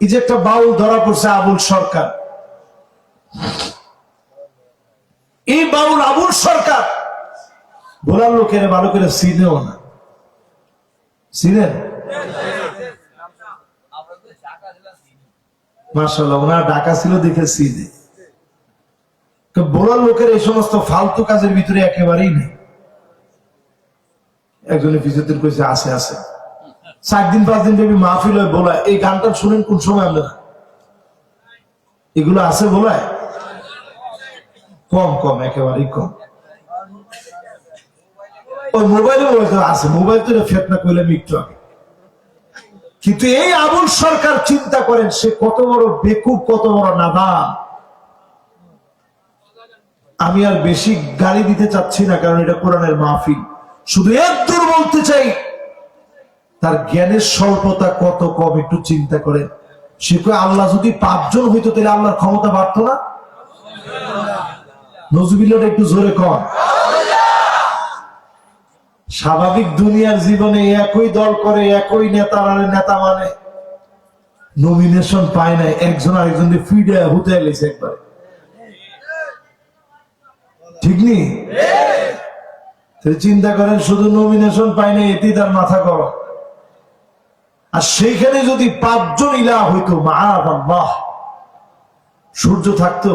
এই যে একটা বাউল ধরা পড়ছে আবুল সরকার। এই বাউল আবুল সরকার। ভোলার লোকের ভালো করে চিনেও না। চিনেন? ডাকা ছিল দেখে ভোলার লোকের এই সমস্ত ফালতু কাজের ভিতরে একেবারেই নেই। একজনে ফিজিওথেরাপি কইছে, আছে আছে। চার দিন, পাঁচ দিন ব্যাপী মাহফিল হয় বলা এই গানটা শুনেন কোন সময় আপনারা? এগুলো আছে বলায়? কম কম, একেবারেই কম। ওই মোবাইলে বলতে আছে, মোবাইল তো ফেতনা করলে একটু আগে কিন্তু এই আবুল সরকার চিন্তা করেন, সে কত বড় বেকুব, কত বড় নাদান। আমি আর বেশি গালি দিতে চাচ্ছি না, কারণ এটা কোরআনের মাহফিল। শুধু এক দূর বলতে চাই তার জ্ঞানের স্বল্পতা কত কম একটু চিন্তা করেন। সে আল্লাহ যদি পাঁচজন হইতো, তাহলে আল্লাহর ক্ষমতা বাড়ত না? নজবিল্লাটা একটু জোরে কর স্বাভাবিক দুনিয়ার জীবনে একই দল করে, একই নেতা মানে নেতা মানে। নমিনেশন পায় নাই, একজন আরেকজনকে ফিডে হতে গেছে একবার। ঠিক নেই চিন্তা করেন, শুধু নমিনেশন পায় নাই, এতেই তার মাথা গরম। আর সেইখানে যদি পাঁচজন ইলা হইতো মা সূর্য থাকতো,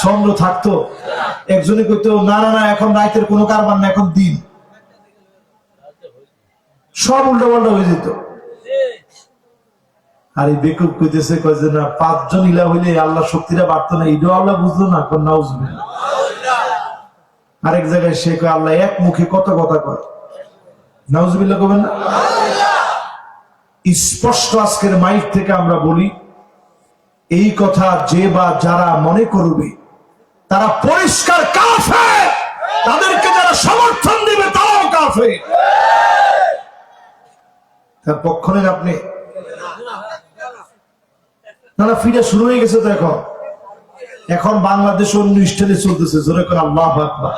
চন্দ্র থাকতো। একজনে কইতো, না না না, এখন রাতের কোনো কারবার না, এখন দিন। সব উল্টো পাল্টা হয়ে যেত। আর এই বেকুব কইতেছে, কয় যে, না, পাঁচজন ইলা হইলে আল্লাহ শক্তিটা বাড়তো না। এটাও আল্লাহ বুঝলো না এখন কোন নাউজবিল্লাহ। আরেক জায়গায় সে কয়, আল্লাহ এক মুখে কত কথা কয়? নাউজবিল্লাহ কবেন না? স্পষ্ট আজকের মাইক থেকে আমরা বলি, এই কথা যে বা যারা মনে করবে, তারা পরিষ্কার কাফে তাদেরকে যারা সমর্থন দিবে, তারাও কাফে তার পক্ষ নেন আপনি। না ফিরে শুরু হয়ে গেছে তো এখন। এখন বাংলাদেশ অন্য স্টাইলে চলতেছে, জোরে করে আল্লাহ আকবার।